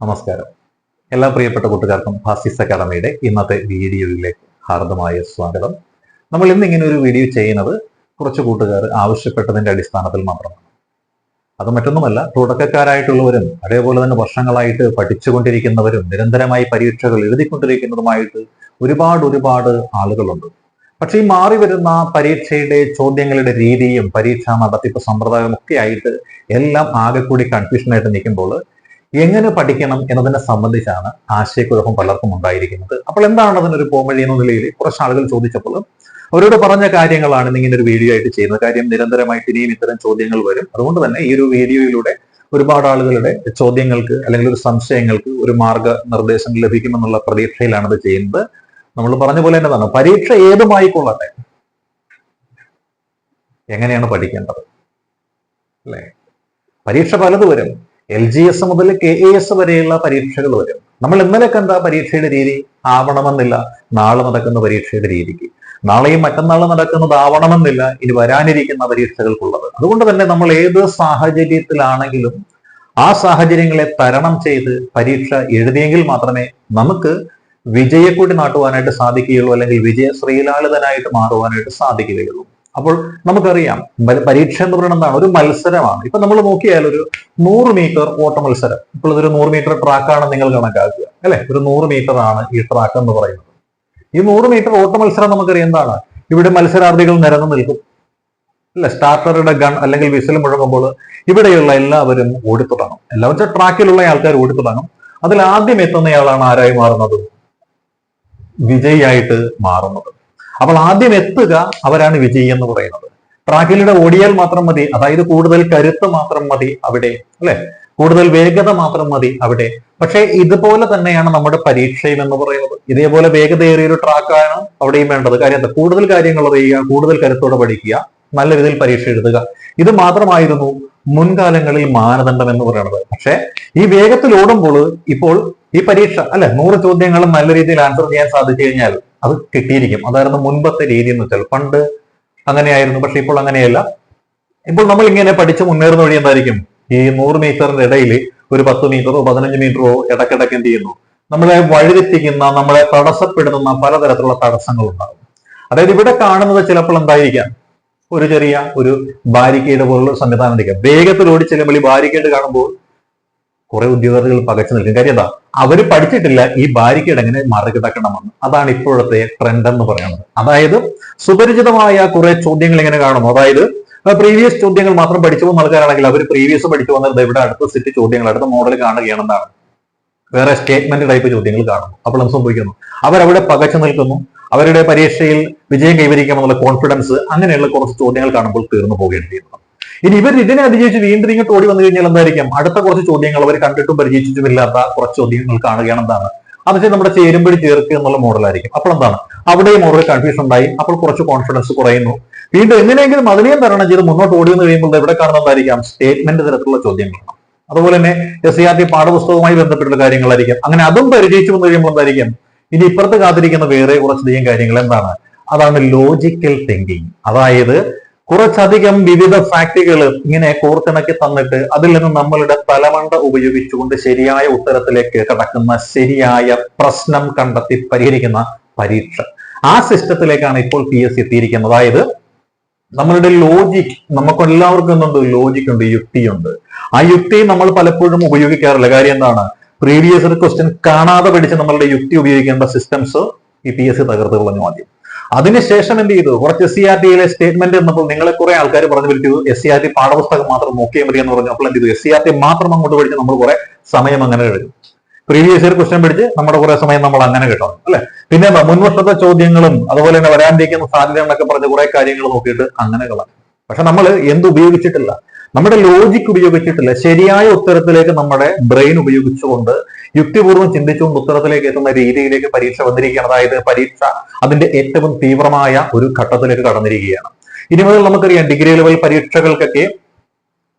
നമസ്കാരം. എല്ലാ പ്രിയപ്പെട്ട കൂട്ടുകാർക്കും ഫാസിസ് അക്കാദമിയുടെ ഇന്നത്തെ വീഡിയോയിലേക്ക് ഹാർദമായ സ്വാഗതം. നമ്മൾ ഇന്ന് ഇങ്ങനെ ഒരു വീഡിയോ ചെയ്യുന്നത് കുറച്ച് കൂട്ടുകാർ ആവശ്യപ്പെട്ടതിന്റെ അടിസ്ഥാനത്തിൽ മാത്രമാണ്. അത് മറ്റൊന്നുമല്ല തുടക്കക്കാരായിട്ടുള്ളവരും അതേപോലെ തന്നെ വർഷങ്ങളായിട്ട് പഠിച്ചുകൊണ്ടിരിക്കുന്നവരും നിരന്തരമായി പരീക്ഷകൾ എഴുതിക്കൊണ്ടിരിക്കുന്നതുമായിട്ട് ഒരുപാട് ഒരുപാട് ആളുകളുണ്ട്. പക്ഷേ ഈ മാറി വരുന്ന പരീക്ഷയുടെ ചോദ്യങ്ങളുടെ രീതിയും പരീക്ഷാ നടത്തിപ്പ് സമ്പ്രദായവും ഒക്കെ ആയിട്ട് എല്ലാം ആകെ കൂടി കൺഫ്യൂഷനായിട്ട് നിൽക്കുമ്പോൾ എങ്ങനെ പഠിക്കണം എന്നതിനെ സംബന്ധിച്ചാണ് ആശയക്കുഴപ്പം പലർക്കും ഉണ്ടായിരിക്കുന്നത്. അപ്പോൾ എന്താണ് അതിനൊരു പോംവഴി എന്ന നിലയിൽ കുറച്ച് ആളുകൾ ചോദിച്ചപ്പോൾ അവരോട് പറഞ്ഞ കാര്യങ്ങളാണ് ഇങ്ങനെ ഒരു വീഡിയോ ആയിട്ട് ചെയ്യുന്നത്. കാര്യം നിരന്തരമായിട്ട് ഇനിയും ഇത്തരം ചോദ്യങ്ങൾ വരും. അതുകൊണ്ട് തന്നെ ഈ ഒരു വീഡിയോയിലൂടെ ഒരുപാട് ആളുകളുടെ ചോദ്യങ്ങൾക്ക് അല്ലെങ്കിൽ ഒരു സംശയങ്ങൾക്ക് ഒരു മാർഗനിർദ്ദേശം ലഭിക്കുമെന്നുള്ള പ്രതീക്ഷയിലാണ് ഇത് ചെയ്യുന്നത്. നമ്മൾ പറഞ്ഞ പോലെ തന്നെ പരീക്ഷ ഏതുമായിക്കൊള്ളട്ടെ? എങ്ങനെയാണ് പഠിക്കേണ്ടത്? അല്ലേ? പരീക്ഷ പലത് വരും. എൽ ജി എസ് മുതൽ കെ എ എസ് വരെയുള്ള പരീക്ഷകൾ വരും. നമ്മൾ ഇന്നലെ കണ്ട പരീക്ഷയുടെ രീതി? ആവണമെന്നില്ല. നാളെ നടക്കുന്ന പരീക്ഷയുടെ രീതിക്ക്. നാളെയും മറ്റന്നാളും നടക്കുന്നത് ആവണമെന്നില്ല. ഇനി വരാനിരിക്കുന്ന പരീക്ഷകൾക്കുള്ളത്. അതുകൊണ്ട് തന്നെ നമ്മൾ ഏത് സാഹചര്യത്തിലാണെങ്കിലും ആ സാഹചര്യങ്ങളെ തരണം ചെയ്ത് പരീക്ഷ എഴുതിയെങ്കിൽ മാത്രമേ നമുക്ക് വിജയക്കൂടി നാട്ടുവാനായിട്ട് സാധിക്കുകയുള്ളൂ. അല്ലെങ്കിൽ വിജയ ശ്രീലാളിതനായിട്ട് മാറുവാനായിട്ട് സാധിക്കുകയുള്ളൂ. അപ്പോൾ നമുക്കറിയാം പരീക്ഷ എന്ന് പറയുന്നത് എന്താണ്? ഒരു മത്സരമാണ്. ഇപ്പൊ നമ്മൾ നോക്കിയാൽ ഒരു നൂറ് മീറ്റർ ഓട്ട മത്സരം ഇപ്പോൾ ഇതൊരു നൂറ് മീറ്റർ ട്രാക്കാണ് നിങ്ങൾ കണക്കാക്കുക അല്ലെ? ഒരു നൂറ് മീറ്റർ ആണ് ഈ ട്രാക്ക് എന്ന് പറയുന്നത്. ഈ നൂറ് മീറ്റർ ഓട്ട മത്സരം നമുക്കറിയാം എന്താണ്? ഇവിടെ മത്സരാർത്ഥികൾ നിരന്നു നിൽക്കും. അല്ലെ? സ്റ്റാർട്ടറുടെ ഗൺ അല്ലെങ്കിൽ വിസിൽ മുഴങ്ങുമ്പോൾ ഇവിടെയുള്ള എല്ലാവരും ഓടിത്തുടങ്ങും. എല്ലാവരും വെച്ചാൽ ട്രാക്കിലുള്ള ആൾക്കാർ ഓടിത്തുടങ്ങും. അതിൽ ആദ്യം എത്തുന്നയാളാണ് ആരായി മാറുന്നത്? വിജയിയായിട്ട് മാറുന്നത്. അപ്പോൾ ആദ്യം എത്തുക അവരാണ് വിജയി എന്ന് പറയുന്നത്. ട്രാക്കിലൂടെ ഓടിയാൽ മാത്രം മതി അതായത് കൂടുതൽ കരുത്ത് മാത്രം മതി അവിടെ അല്ലെ? കൂടുതൽ വേഗത മാത്രം മതി അവിടെ. പക്ഷേ ഇതുപോലെ തന്നെയാണ് നമ്മുടെ പരീക്ഷയും എന്ന് പറയുന്നത്. ഇതേപോലെ വേഗതയേറിയ ഒരു ട്രാക്കാണ് അവിടെയും വേണ്ടത്. കാര്യം എന്താ? കൂടുതൽ കാര്യങ്ങൾ അറിയുക കൂടുതൽ കരുത്തോടെ പഠിക്കുക നല്ല രീതിയിൽ പരീക്ഷ എഴുതുക. ഇത് മാത്രമായിരുന്നു മുൻകാലങ്ങളിൽ മാനദണ്ഡം എന്ന് പറയുന്നത്. പക്ഷേ ഈ വേഗത്തിൽ ഓടുമ്പോൾ ഇപ്പോൾ ഈ പരീക്ഷ അല്ലെ? നൂറ് ചോദ്യങ്ങളും നല്ല രീതിയിൽ ആൻസർ ചെയ്യാൻ സാധിച്ചു കഴിഞ്ഞാൽ അത് കിട്ടിയിരിക്കും. അതായിരുന്നു മുൻപത്തെ രീതി എന്ന് വെച്ചാൽ പണ്ട് അങ്ങനെയായിരുന്നു പക്ഷെ ഇപ്പോൾ അങ്ങനെയല്ല. ഇപ്പോൾ നമ്മൾ ഇങ്ങനെ പഠിച്ച് മുന്നേറുന്ന വഴി എന്തായിരിക്കും? ഈ നൂറ് മീറ്ററിന്റെ ഇടയിൽ ഒരു പത്ത് മീറ്ററോ പതിനഞ്ച് മീറ്ററോ ഇടക്കിടക്ക് എന്ത് ചെയ്യുന്നു? നമ്മളെ വഴിതെറ്റിക്കുന്ന നമ്മളെ തടസ്സപ്പെടുത്തുന്ന പലതരത്തിലുള്ള തടസ്സങ്ങൾ ഉണ്ടാകും അതായത് ഇവിടെ കാണുന്നത് ചിലപ്പോൾ എന്തായിരിക്കാം? ഒരു ചെറിയ ഒരു ബാരിക്കേഡ് പോലുള്ള സംവിധാനം ഇരിക്കാം വേഗത്തിൽ ഓടി ചെല്ലുമ്പോൾ ഈ ബാരിക്കേഡ് കാണുമ്പോൾ കുറെ ഉദ്യോഗാർത്ഥികൾ പകച്ചു നിൽക്കും. കാര്യം എന്താ? അവർ പഠിച്ചിട്ടില്ല ഈ ബാരിക്കേഡ് എങ്ങനെ മറികടക്കണമെന്ന് അതാണ് ഇപ്പോഴത്തെ ട്രെൻഡ് എന്ന് പറയുന്നത്. അതായത് സുപരിചിതമായ കുറെ ചോദ്യങ്ങൾ ഇങ്ങനെ കാണുന്നു. അതായത് പ്രീവിയസ് ചോദ്യങ്ങൾ മാത്രം പഠിച്ചു പോകുന്ന ആൾക്കാരാണെങ്കിൽ അവർ പ്രീവിയസ് പഠിച്ചു വന്നിരുന്നത് ഇവിടെ അടുത്ത സെറ്റ് ചോദ്യങ്ങൾ അടുത്ത മോഡൽ കാണുകയാണെന്നാണ്. വേറെ സ്റ്റേറ്റ്മെന്റ് ടൈപ്പ് ചോദ്യങ്ങൾ കാണുന്നു. അപ്പോൾ എന്ത് സംഭവിക്കുന്നു? അവരവിടെ പകച്ചു നിൽക്കുന്നു. അവരുടെ പരീക്ഷയിൽ വിജയം കൈവരിക്കാമെന്നുള്ള കോൺഫിഡൻസ് അങ്ങനെയുള്ള കുറച്ച് ചോദ്യങ്ങൾ കാണുമ്പോൾ തീർന്നു പോവുകയാണ് ഇനി ഇവർ ഇതിനെ അതിജീവിച്ച് വീണ്ടും ഇങ്ങോട്ട് ഓടി വന്നു കഴിഞ്ഞാൽ എന്തായിരിക്കും? അടുത്ത കുറച്ച് ചോദ്യങ്ങൾ അവർ കണ്ടിട്ടും പരിചയിച്ചിട്ടും ഇല്ലാത്ത കുറച്ച് ചോദ്യങ്ങൾ കാണുകയാണ് എന്താണ്? അത് വെച്ചാൽ നമ്മുടെ ചേരുമ്പടി ചേർക്കുക എന്നുള്ള മോഡലായിരിക്കും അപ്പോൾ എന്താണ്? അവിടെയും ഓരോ കൺഫ്യൂഷൻ ഉണ്ടായി. അപ്പോൾ കുറച്ച് കോൺഫിഡൻസ് കുറയുന്നു. വീണ്ടും എങ്ങനെയെങ്കിലും അതിനെയും തരണം ചെയ്ത് മുന്നോട്ട് ഓടി വന്നു കഴിയുമ്പോൾ എവിടെ കാണുന്നതായിരിക്കാം സ്റ്റേറ്റ്മെന്റ് തരത്തിലുള്ള ചോദ്യങ്ങൾ അതുപോലെ തന്നെ എസ് ആർ ടി പാഠപുസ്തകവുമായി ബന്ധപ്പെട്ടുള്ള കാര്യങ്ങളായിരിക്കും. അങ്ങനെ അതും പരിചയിച്ചു വന്നു കഴിയുമ്പോൾ എന്തായിരിക്കും? ഇനി ഇപ്പുറത്ത് കാത്തിരിക്കുന്ന വേറെ കുറച്ചധികം കാര്യങ്ങൾ എന്താണ്? അതാണ് ലോജിക്കൽ തിങ്കിങ് അതായത് കുറച്ചധികം വിവിധ ഫാക്ടുകൾ ഇങ്ങനെ കോർത്തിണക്കി തന്നിട്ട് അതിൽ നിന്ന് നമ്മളുടെ തലമണ്ട ഉപയോഗിച്ചുകൊണ്ട് ശരിയായ ഉത്തരത്തിലേക്ക് കടക്കുന്ന ശരിയായ പ്രശ്നം കണ്ടെത്തി പരിഹരിക്കുന്ന പരീക്ഷ. ആ സിസ്റ്റത്തിലേക്കാണ് ഇപ്പോൾ പി എസ് സി എത്തിയിരിക്കുന്നത്. അതായത് നമ്മളുടെ ലോജിക് നമുക്ക് എല്ലാവർക്കും എന്തുണ്ട്? ലോജിക് ഉണ്ട് യുക്തിയുണ്ട് ആ യുക്തി നമ്മൾ പലപ്പോഴും ഉപയോഗിക്കാറില്ല. കാര്യം എന്താണ്? പ്രീവിയസ് ക്വസ്റ്റ്യൻ കാണാതെ പഠിച്ച് നമ്മളുടെ യുക്തി ഉപയോഗിക്കേണ്ട സിസ്റ്റംസ് ഈ പി എസ് സി തകർത്ത് കളഞ്ഞു ആദ്യം. അതിനുശേഷം എന്ത് ചെയ്തു? കുറച്ച് എസ് സി ആർ ടിയിലെ സ്റ്റേറ്റ്മെന്റ് എന്നപ്പോൾ നിങ്ങളെ കുറെ ആൾക്കാർ പറഞ്ഞു വിളിച്ചു. എസ് സി ആർ ടി പാഠപുസ്തകം മാത്രം നോക്കിയാൽ മതി എന്ന് പറഞ്ഞു. അപ്പോൾ എന്ത് ചെയ്തു എസ് സി ആർ ടി മാത്രം അങ്ങോട്ട് പഠിച്ച് നമ്മൾ കുറെ സമയം അങ്ങനെ കഴിഞ്ഞു പ്രീവിയസ് ഇയർ ക്വസ്റ്റ്യൻ പഠിച്ച് നമ്മുടെ കുറെ സമയം നമ്മൾ അങ്ങനെ കിട്ടണം അല്ലെ? പിന്നെ മുൻവർഷത്തെ ചോദ്യങ്ങളും അതുപോലെ തന്നെ വരാനിരിക്കുന്ന സാധ്യതകളൊക്കെ പറഞ്ഞ് കുറെ കാര്യങ്ങൾ നോക്കിയിട്ട് അങ്ങനെ കളഞ്ഞു പക്ഷെ നമ്മൾ എന്ത് ഉപയോഗിച്ചിട്ടില്ല നമ്മുടെ ലോജിക് ഉപയോഗിച്ചിട്ടില്ല. ശരിയായ ഉത്തരത്തിലേക്ക് നമ്മുടെ ബ്രെയിൻ ഉപയോഗിച്ചുകൊണ്ട് യുക്തിപൂർവം ചിന്തിച്ചുകൊണ്ട് ഉത്തരത്തിലേക്ക് എത്തുന്ന രീതിയിലേക്ക് പരീക്ഷ വന്നിരിക്കുകയാണ്. അതായത് പരീക്ഷ അതിന്റെ ഏറ്റവും തീവ്രമായ ഒരു ഘട്ടത്തിലേക്ക് കടന്നിരിക്കുകയാണ്. ഇനി മുതൽ നമുക്കറിയാം ഡിഗ്രി ലെവൽ പരീക്ഷകൾക്കൊക്കെ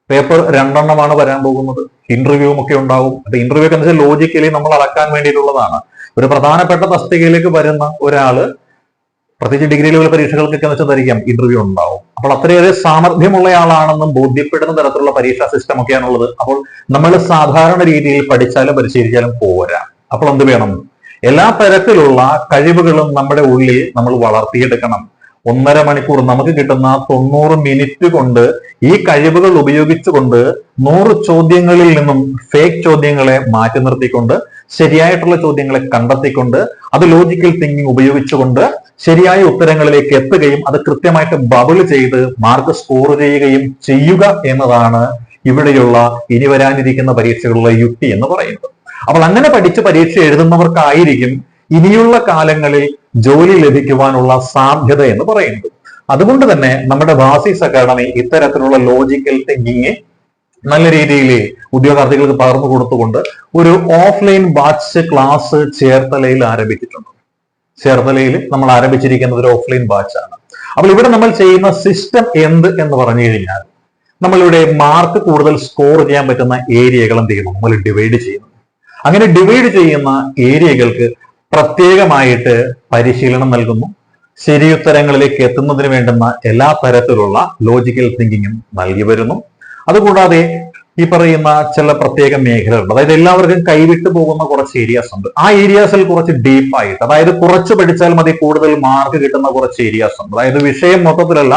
പേപ്പർ രണ്ടെണ്ണമാണ് വരാൻ പോകുന്നത്. ഇന്റർവ്യൂവും ഒക്കെ ഉണ്ടാവും. അപ്പൊ ഇന്റർവ്യൂ ഒക്കെ എന്ന് വെച്ചാൽ ലോജിക്കലി നമ്മൾ അളക്കാൻ വേണ്ടിയിട്ടുള്ളതാണ്. ഒരു പ്രധാനപ്പെട്ട തസ്തികയിലേക്ക് വരുന്ന ഒരാൾ പ്രത്യേകിച്ച് ഡിഗ്രി ലെവൽ പരീക്ഷകൾക്കൊക്കെ വെച്ചാൽ ഇന്റർവ്യൂ ഉണ്ടാവും. അപ്പോൾ അത്രയേറെ സാമർഥ്യമുള്ളയാളാണെന്നും ബോധ്യപ്പെടുന്ന തരത്തിലുള്ള പരീക്ഷാ സിസ്റ്റം ഒക്കെയാണുള്ളത്. അപ്പോൾ നമ്മൾ സാധാരണ രീതിയിൽ പഠിച്ചാലും പരിശീലിച്ചാലും പോരാ. അപ്പോൾ എന്ത് വേണം? എല്ലാ തരത്തിലുള്ള കഴിവുകളും നമ്മുടെ ഉള്ളിൽ നമ്മൾ വളർത്തിയെടുക്കണം. ഒന്നര മണിക്കൂർ. നമുക്ക് കിട്ടുന്ന തൊണ്ണൂറ് മിനിറ്റ് കൊണ്ട് ഈ കഴിവുകൾ ഉപയോഗിച്ചുകൊണ്ട് നൂറ് ചോദ്യങ്ങളിൽ നിന്നും ഫേക്ക് ചോദ്യങ്ങളെ മാറ്റി നിർത്തിക്കൊണ്ട് ശരിയായിട്ടുള്ള ചോദ്യങ്ങളെ കണ്ടെത്തിക്കൊണ്ട് അത് ലോജിക്കൽ തിങ്കിങ് ഉപയോഗിച്ചുകൊണ്ട് ശരിയായ ഉത്തരങ്ങളിലേക്ക് എത്തുകയും അത് കൃത്യമായിട്ട് ബബിൾ ചെയ്ത് മാർക്ക് സ്കോർ ചെയ്യുകയും ചെയ്യുക എന്നതാണ് ഇവിടെയുള്ള ഇനി വരാനിരിക്കുന്ന പരീക്ഷകളുടെ യുക്തി എന്ന് പറയുന്നത്. അപ്പോൾ അങ്ങനെ പഠിച്ച് പരീക്ഷ എഴുതുന്നവർക്കായിരിക്കും ഇനിയുള്ള കാലങ്ങളിൽ ജോലി ലഭിക്കുവാനുള്ള സാധ്യത എന്ന് പറയുന്നത്. അതുകൊണ്ട് തന്നെ നമ്മുടെ ബാസിസ് അക്കാഡമി ഇത്തരത്തിലുള്ള ലോജിക്കൽ തിങ്കിങ് നല്ല രീതിയിൽ ഉദ്യോഗാർത്ഥികൾക്ക് പകർന്നു കൊടുത്തുകൊണ്ട് ഒരു ഓഫ്ലൈൻ ബാച്ച് ക്ലാസ് ചേർത്തലയിൽ ആരംഭിച്ചിട്ടുണ്ട്. ചേർത്തലയിൽ നമ്മൾ ആരംഭിച്ചിരിക്കുന്നത് ഒരു ഓഫ്ലൈൻ ബാച്ചാണ് അപ്പോൾ ഇവിടെ നമ്മൾ ചെയ്യുന്ന സിസ്റ്റം എന്ത് എന്ന് പറഞ്ഞു കഴിഞ്ഞാൽ നമ്മളിവിടെ മാർക്ക് കൂടുതൽ സ്കോർ ചെയ്യാൻ പറ്റുന്ന ഏരിയകൾ എന്ത് ചെയ്യുന്നു? നമ്മൾ ഡിവൈഡ് ചെയ്യുന്നു. അങ്ങനെ ഡിവൈഡ് ചെയ്യുന്ന ഏരിയകൾക്ക് പ്രത്യേകമായിട്ട് പരിശീലനം നൽകുന്നു. ശരിയുത്തരങ്ങളിലേക്ക് എത്തുന്നതിന് വേണ്ടുന്ന എല്ലാ തരത്തിലുള്ള ലോജിക്കൽ തിങ്കിങ്ങും നൽകി വരുന്നു. അതുകൂടാതെ ഈ പറയുന്ന ചില പ്രത്യേക മേഖലകളുണ്ട്. അതായത് എല്ലാവർക്കും കൈവിട്ടു പോകുന്ന കുറച്ച് ഏരിയാസ് ഉണ്ട്. ആ ഏരിയാസിൽ കുറച്ച് ഡീപ്പായിട്ട് അതായത് കുറച്ച് പഠിച്ചാൽ മതി കൂടുതൽ മാർക്ക് കിട്ടുന്ന കുറച്ച് ഏരിയാസ് ഉണ്ട്. അതായത് വിഷയം മൊത്തത്തിലല്ല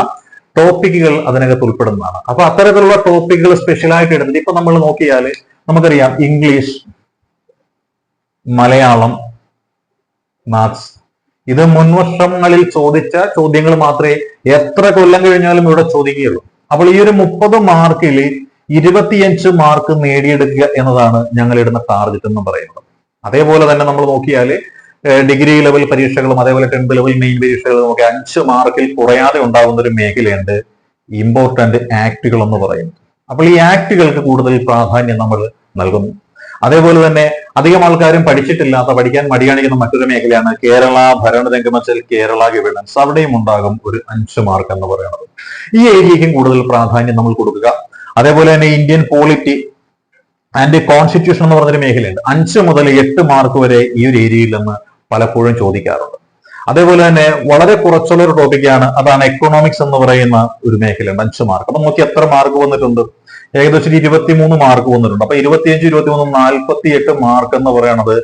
ടോപ്പിക്കുകൾ അതിനകത്ത് ഉൾപ്പെടുന്നതാണ്. അപ്പൊ അത്തരത്തിലുള്ള ടോപ്പിക്കുകൾ സ്പെഷ്യലായിട്ട് എടുത്തിട്ട് ഇപ്പൊ നമ്മൾ നോക്കിയാൽ നമുക്കറിയാം ഇംഗ്ലീഷ് മലയാളം മാത്സ് ഇത് മുൻവർഷങ്ങളിൽ ചോദിച്ച ചോദ്യങ്ങൾ മാത്രമേ എത്ര കൊല്ലം കഴിഞ്ഞാലും ഇവിടെ ചോദിക്കുകയുള്ളൂ. അപ്പോൾ ഈ ഒരു മുപ്പത് മാർക്കിൽ ഇരുപത്തിയഞ്ച് മാർക്ക് നേടിയെടുക്കുക എന്നതാണ് ഞങ്ങൾ ഇടുന്ന ടാർഗറ്റ് എന്ന് പറയുന്നത്. അതേപോലെ തന്നെ നമ്മൾ നോക്കിയാൽ ഡിഗ്രി ലെവൽ പരീക്ഷകളും അതേപോലെ ടെൻത്ത് ലെവൽ മെയിൻ പരീക്ഷകളും ഒക്കെ അഞ്ച് മാർക്കിൽ കുറയാതെ ഉണ്ടാകുന്ന ഒരു മേഖലയുണ്ട് ഇമ്പോർട്ടന്റ് ആക്ടുകൾ എന്ന് പറയുന്നത്. അപ്പോൾ ഈ ആക്ടുകൾക്ക് കൂടുതൽ പ്രാധാന്യം നമ്മൾ നൽകുന്നു. അതേപോലെ തന്നെ അധികം ആൾക്കാരും പഠിച്ചിട്ടില്ലാത്ത പഠിക്കാൻ മടി കാണിക്കുന്ന മറ്റൊരു മേഖലയാണ് കേരള ഭരണരംഗമച്ചൽ കേരള ഗവേണൻസ് അവിടെയും ഉണ്ടാകും ഒരു അഞ്ച് മാർക്ക് എന്ന് പറയുന്നത്. ഈ ഏരിയയ്ക്കും കൂടുതൽ പ്രാധാന്യം നമ്മൾ കൊടുക്കുക. അതേപോലെ തന്നെ ഇന്ത്യൻ പോളിറ്റി ആൻഡ് കോൺസ്റ്റിറ്റ്യൂഷൻ എന്ന് പറഞ്ഞൊരു മേഖലയുണ്ട്. അഞ്ച് മുതൽ എട്ട് മാർക്ക് വരെ ഈ ഒരു ഏരിയയിൽ നിന്ന് പലപ്പോഴും ചോദിക്കാറുണ്ട്. അതേപോലെ തന്നെ വളരെ കുറച്ചുള്ള ഒരു ടോപ്പിക്കാണ് അതാണ് എക്കണോമിക്സ് എന്ന് പറയുന്ന ഒരു മേഖലയുണ്ട്. അഞ്ച് മാർക്ക് അപ്പൊ നോക്കി എത്ര മാർക്ക് വന്നിട്ടുണ്ട്? ഏകദേശം ഇരുപത്തിമൂന്ന് മാർക്ക് വന്നിട്ടുണ്ട്. അപ്പൊ ഇരുപത്തിയഞ്ച് ഇരുപത്തിമൂന്ന് നാൽപ്പത്തി എട്ട് മാർക്ക് എന്ന് പറയുന്നത്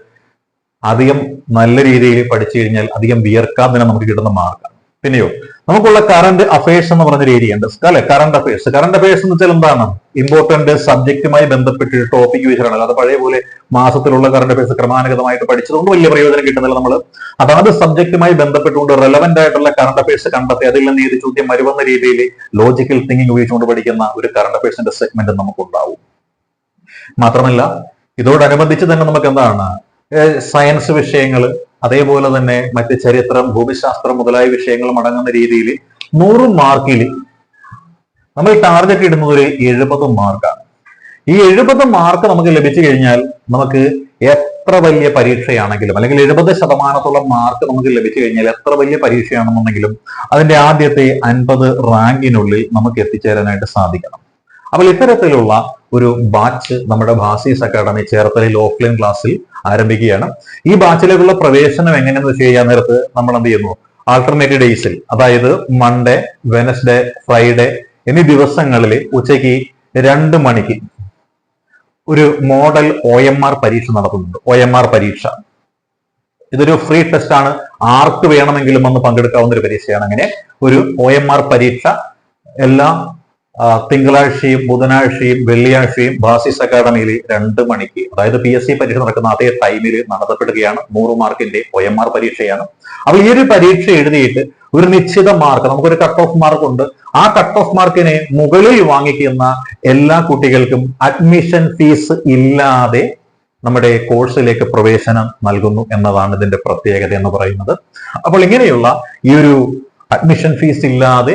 അധികം നല്ല രീതിയിൽ പഠിച്ചു കഴിഞ്ഞാൽ അധികം വിയർക്കാതെ തന്നെ നമുക്ക് കിട്ടുന്ന മാർക്കാണ് പിന്നെയോ? നമുക്കുള്ള കറണ്ട് അഫയേഴ്സ് എന്ന് പറഞ്ഞൊരു ഏരിയ ഉണ്ട്. അല്ലെ? കറണ്ട് അഫയേഴ്സ് കറണ്ട് അഫയേഴ്സ് എന്ന് വെച്ചാൽ എന്താണ്? ഇമ്പോർട്ടന്റ് സബ്ജക്റ്റുമായി ബന്ധപ്പെട്ട് ടോപ്പിക് വിഷയമാണ് അല്ലാതെ പഴയ പോലെ മാസത്തിലുള്ള കറണ്ട് അഫയേഴ്സ് ക്രമാനുഗതമായിട്ട് പഠിച്ചതുകൊണ്ട് വലിയ പ്രയോജനം കിട്ടുന്നില്ല നമ്മൾ അതാത് സബ്ജക്റ്റുമായി ബന്ധപ്പെട്ടുകൊണ്ട് റെലവെന്റ് ആയിട്ടുള്ള കറണ്ട് അഫയേഴ്സ് കണ്ടെത്തി. അതിൽ നിന്ന് ഏത് ചോദ്യം വരുമെന്ന രീതിയിൽ ലോജിക്കൽ തിങ്കിങ് ഉപയോഗിച്ചുകൊണ്ട് പഠിക്കുന്ന ഒരു കറണ്ട് അഫയേഴ്സിന്റെ സെഗ്മെന്റ് നമുക്ക് ഉണ്ടാവും മാത്രമല്ല ഇതോടനുബന്ധിച്ച് തന്നെ നമുക്ക് എന്താണ്? സയൻസ് വിഷയങ്ങൾ അതേപോലെ തന്നെ മറ്റ് ചരിത്രം ഭൂമിശാസ്ത്രം മുതലായ വിഷയങ്ങളും അടങ്ങുന്ന രീതിയിൽ നൂറ് മാർക്കിൽ നമ്മൾ ടാർഗറ്റ് ഇടുന്നത് ഒരു എഴുപത് മാർക്കാണ് ഈ എഴുപത് മാർക്ക് നമുക്ക് ലഭിച്ചു കഴിഞ്ഞാൽ നമുക്ക് എത്ര വലിയ പരീക്ഷയാണെങ്കിലും അല്ലെങ്കിൽ എഴുപത് ശതമാനത്തോളം മാർക്ക് നമുക്ക് ലഭിച്ചു കഴിഞ്ഞാൽ എത്ര വലിയ പരീക്ഷയാണെന്നുണ്ടെങ്കിലും അതിന്റെ ആദ്യത്തെ അൻപത് റാങ്കിനുള്ളിൽ നമുക്ക് എത്തിച്ചേരാനായിട്ട് സാധിക്കണം. അപ്പോൾ ഇത്തരത്തിലുള്ള ഒരു ബാച്ച് നമ്മുടെ ഭാസീസ് അക്കാഡമി ചേർത്തലയിൽ ഓഫ്ലൈൻ ക്ലാസ്സിൽ ആരംഭിക്കുകയാണ്. ഈ ബാച്ചിലേക്കുള്ള പ്രവേശനം എങ്ങനെയെന്ന് വെച്ച് കഴിഞ്ഞാൽ നേരത്ത് നമ്മൾ എന്ത് ചെയ്യുന്നു? ആൾട്ടർനേറ്റീവ് ഡേയ്സിൽ അതായത് മൺഡേ വെനസ്ഡേ ഫ്രൈഡേ എന്നീ ദിവസങ്ങളിൽ ഉച്ചയ്ക്ക് രണ്ട് മണിക്ക് ഒരു മോഡൽ ഒ എം ആർ പരീക്ഷ നടത്തുന്നുണ്ട്. ഒ എം ആർ പരീക്ഷ. ഇതൊരു ഫ്രീ ടെസ്റ്റ് ആണ്. ആർക്ക് വേണമെങ്കിലും ഒന്ന് പങ്കെടുക്കാവുന്ന ഒരു പരീക്ഷയാണ് അങ്ങനെ. ഒരു ഒ എം ആർ പരീക്ഷ എല്ലാ തിങ്കളാഴ്ചയും ബുധനാഴ്ചയും വെള്ളിയാഴ്ചയും ബാസിസ് അക്കാദമിയിൽ രണ്ട് മണിക്ക് അതായത് പി എസ് സി പരീക്ഷ നടക്കുന്ന അതേ ടൈമിൽ നടത്തപ്പെടുകയാണ്. നൂറ് മാർക്കിന്റെ ഒ എം ആർ പരീക്ഷയാണ്. അപ്പോൾ ഈ ഒരു പരീക്ഷ എഴുതിയിട്ട് ഒരു നിശ്ചിത മാർക്ക് നമുക്കൊരു കട്ട് ഓഫ് മാർക്ക് ഉണ്ട്. ആ കട്ട് ഓഫ് മാർക്കിനെ മുകളിൽ വാങ്ങിക്കുന്ന എല്ലാ കുട്ടികൾക്കും അഡ്മിഷൻ ഫീസ് ഇല്ലാതെ നമ്മുടെ കോഴ്സിലേക്ക് പ്രവേശനം നൽകുന്നു എന്നതാണ് ഇതിന്റെ പ്രത്യേകത എന്ന് പറയുന്നത്. അപ്പോൾ ഇങ്ങനെയുള്ള ഈ ഒരു അഡ്മിഷൻ ഫീസ് ഇല്ലാതെ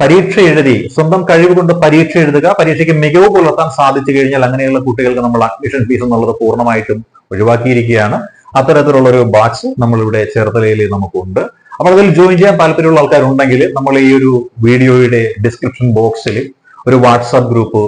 പരീക്ഷ എഴുതി സ്വന്തം കഴിവ് കൊണ്ട് പരീക്ഷ എഴുതുക പരീക്ഷയ്ക്ക് മികവ് പുലർത്താൻ സാധിച്ചു കഴിഞ്ഞാൽ അങ്ങനെയുള്ള കുട്ടികൾക്ക് നമ്മൾ അഡ്മിഷൻ ഫീസ് എന്നുള്ളത് പൂർണമായിട്ടും ഒഴിവാക്കിയിരിക്കുകയാണ്. അത്തരത്തിലുള്ള ഒരു ബാച്ച് നമ്മളിവിടെ ചേർത്തലയിൽ നമുക്കുണ്ട്. അപ്പോൾ അതിൽ ജോയിൻ ചെയ്യാൻ താല്പര്യമുള്ള ആൾക്കാരുണ്ടെങ്കിൽ നമ്മൾ ഈ ഒരു വീഡിയോയുടെ ഡിസ്ക്രിപ്ഷൻ ബോക്സിൽ ഒരു വാട്സാപ്പ് ഗ്രൂപ്പ്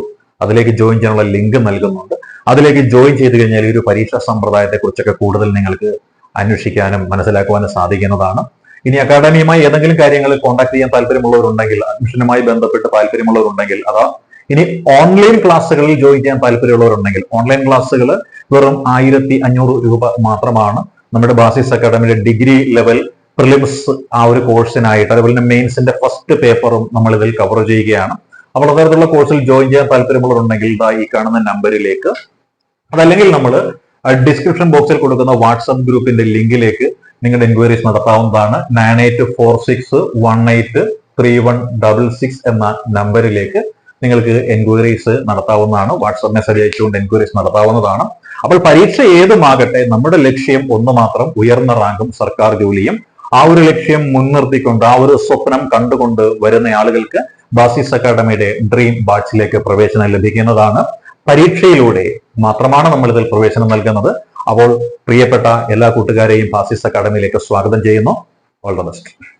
അതിലേക്ക് ജോയിൻ ചെയ്യാനുള്ള ലിങ്ക് നൽകുന്നുണ്ട്. അതിലേക്ക് ജോയിൻ ചെയ്ത് കഴിഞ്ഞാൽ ഈ ഒരു പരീക്ഷാ സമ്പ്രദായത്തെ കുറിച്ചൊക്കെ കൂടുതൽ നിങ്ങൾക്ക് അന്വേഷിക്കാനും മനസ്സിലാക്കുവാനും സാധിക്കുന്നതാണ്. ഇനി അക്കാഡമിയുമായി ഏതെങ്കിലും കാര്യങ്ങളിൽ കോൺടാക്ട് ചെയ്യാൻ താല്പര്യമുള്ളവരുണ്ടെങ്കിൽ അഡ്മിഷനുമായി ബന്ധപ്പെട്ട് താല്പര്യമുള്ളവരുണ്ടെങ്കിൽ അതാ ഇനി ഓൺലൈൻ ക്ലാസ്സുകളിൽ ജോയിൻ ചെയ്യാൻ താല്പര്യമുള്ളവരുണ്ടെങ്കിൽ ഓൺലൈൻ ക്ലാസ്സുകൾ വെറും ആയിരത്തി അഞ്ഞൂറ് രൂപ മാത്രമാണ് നമ്മുടെ ബാസിസ് അക്കാഡമിയുടെ ഡിഗ്രി ലെവൽ പ്രിലിംസ് ആ ഒരു കോഴ്സിനായിട്ട് അതുപോലെ തന്നെ മെയിൻസിന്റെ ഫസ്റ്റ് പേപ്പറും നമ്മൾ ഇതിൽ കവർ ചെയ്യുകയാണ്. അപ്പോൾ അത്തരത്തിലുള്ള കോഴ്സിൽ ജോയിൻ ചെയ്യാൻ താല്പര്യമുള്ളവരുണ്ടെങ്കിൽ ഇതാ ഈ കാണുന്ന നമ്പറിലേക്ക് അതല്ലെങ്കിൽ നമ്മൾ ഡിസ്ക്രിപ്ഷൻ ബോക്സിൽ കൊടുക്കുന്ന വാട്സപ്പ് ഗ്രൂപ്പിന്റെ ലിങ്കിലേക്ക് നിങ്ങളുടെ എൻക്വയറീസ് നടത്താവുന്നതാണ് nine eight four six one eight three one double six എന്ന നമ്പറിലേക്ക് നിങ്ങൾക്ക് എൻക്വയറീസ് നടത്താവുന്നതാണ്. വാട്സപ്പ് മെസ്സേജ് അയച്ചുകൊണ്ട് എൻക്വയറീസ് നടത്താവുന്നതാണ്. അപ്പോൾ പരീക്ഷ ഏതുമാകട്ടെ നമ്മുടെ ലക്ഷ്യം ഒന്ന് മാത്രം ഉയർന്ന റാങ്കും സർക്കാർ ജോലിയും ആ ഒരു ലക്ഷ്യം മുൻനിർത്തിക്കൊണ്ട് ആ ഒരു സ്വപ്നം കണ്ടുകൊണ്ട് വരുന്ന ആളുകൾക്ക് ബാസിസ് അക്കാഡമിയുടെ ഡ്രീം ബാച്ചിലേക്ക് പ്രവേശനം ലഭിക്കുന്നതാണ്. പരീക്ഷയിലൂടെ മാത്രമാണ് നമ്മൾ ഇതിൽ പ്രവേശനം നൽകുന്നത്. അപ്പോൾ പ്രിയപ്പെട്ട എല്ലാ കൂട്ടുകാരെയും ഫാസിസ്റ്റ് അക്കാഡമിയിലേക്ക് സ്വാഗതം ചെയ്യുന്നു. All the best